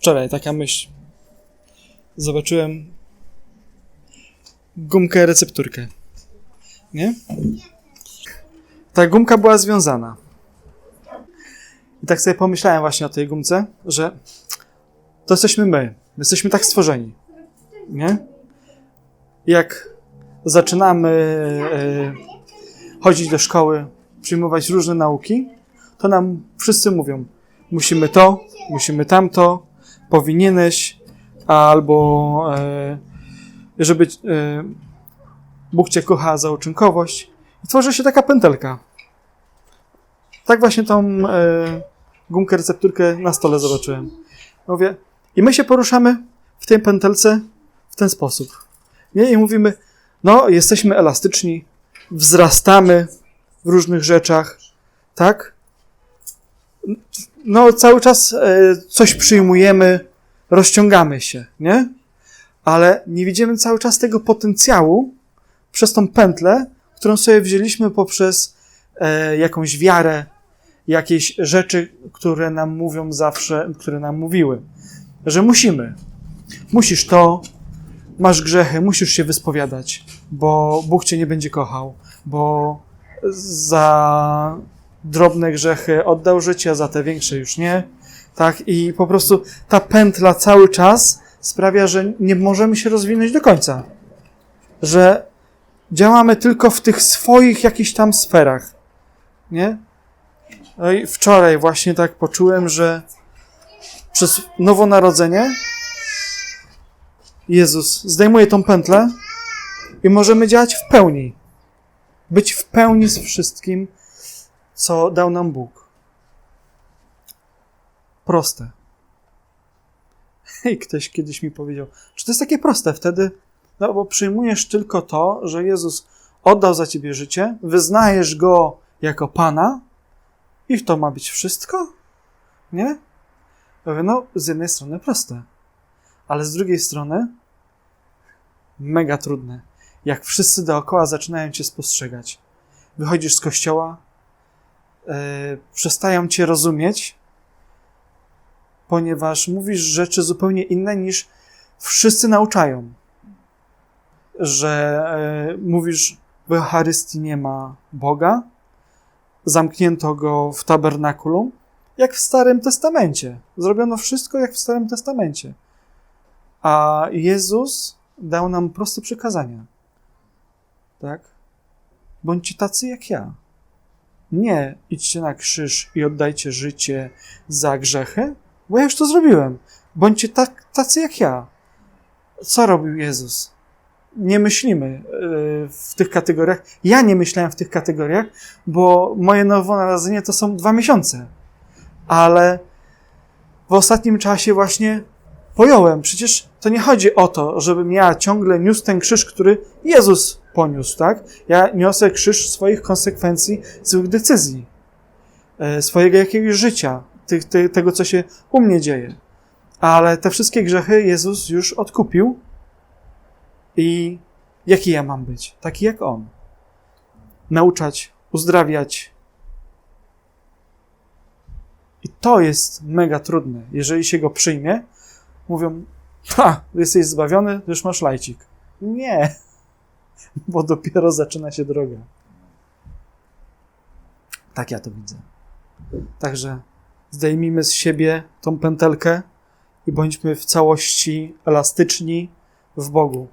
wczoraj taka myśl. Zobaczyłem gumkę recepturkę. Nie? Ta gumka była związana. I tak sobie pomyślałem właśnie o tej gumce, że to jesteśmy my. My jesteśmy tak stworzeni. Nie? Jak zaczynamy e, chodzić do szkoły, przyjmować różne nauki, to nam wszyscy mówią: musimy to, musimy tamto, powinieneś, albo e, żeby e, Bóg cię kocha za uczynkowość. I tworzy się taka pętelka. Tak właśnie tą e, gumkę, recepturkę na stole zobaczyłem. Mówię, i my się poruszamy w tej pętelce w ten sposób. Nie? I mówimy, no, jesteśmy elastyczni, wzrastamy w różnych rzeczach, tak? No, cały czas e, coś przyjmujemy, rozciągamy się, nie? Ale nie widzimy cały czas tego potencjału przez tą pętlę, którą sobie wzięliśmy poprzez e, jakąś wiarę, jakieś rzeczy, które nam mówią zawsze, które nam mówiły, że musimy. Musisz to, masz grzechy, musisz się wyspowiadać, bo Bóg cię nie będzie kochał, bo za drobne grzechy oddał życie, za te większe już nie. Tak, i po prostu ta pętla cały czas sprawia, że nie możemy się rozwinąć do końca. Że działamy tylko w tych swoich jakichś tam sferach. Nie? No i wczoraj właśnie tak poczułem, że przez nowonarodzenie Jezus zdejmuje tą pętlę i możemy działać w pełni. Być w pełni z wszystkim, co dał nam Bóg. Proste. I ktoś kiedyś mi powiedział, czy to jest takie proste wtedy, no bo przyjmujesz tylko to, że Jezus oddał za ciebie życie, wyznajesz Go jako Pana i to ma być wszystko? Nie? No z jednej strony proste, ale z drugiej strony mega trudne. Jak wszyscy dookoła zaczynają cię spostrzegać. Wychodzisz z kościoła, yy, przestają cię rozumieć, ponieważ mówisz rzeczy zupełnie inne niż wszyscy nauczają. Że yy, mówisz, w Eucharystii nie ma Boga, zamknięto go w tabernakulum, jak w Starym Testamencie. Zrobiono wszystko jak w Starym Testamencie. A Jezus dał nam proste przykazania. Tak? Bądźcie tacy jak ja. Nie idźcie na krzyż i oddajcie życie za grzechy, bo ja już to zrobiłem. Bądźcie tak, tacy jak ja. Co robił Jezus? Nie myślimy yy, w tych kategoriach. Ja nie myślałem w tych kategoriach, bo moje nowonarodzenie to są dwa miesiące. Ale w ostatnim czasie właśnie pojąłem. Przecież to nie chodzi o to, żebym ja ciągle niósł ten krzyż, który Jezus poniósł, tak? Ja niosę krzyż swoich konsekwencji, złych decyzji, e, swojego jakiegoś życia, tych, te, tego, co się u mnie dzieje. Ale te wszystkie grzechy Jezus już odkupił i jaki ja mam być? Taki jak On. Nauczać, uzdrawiać. I to jest mega trudne. Jeżeli się go przyjmie, mówią, ha, jesteś zbawiony, już masz lajcik. Nie, bo dopiero zaczyna się droga. Tak ja to widzę. Także zdejmijmy z siebie tą pętelkę i bądźmy w całości elastyczni w Bogu.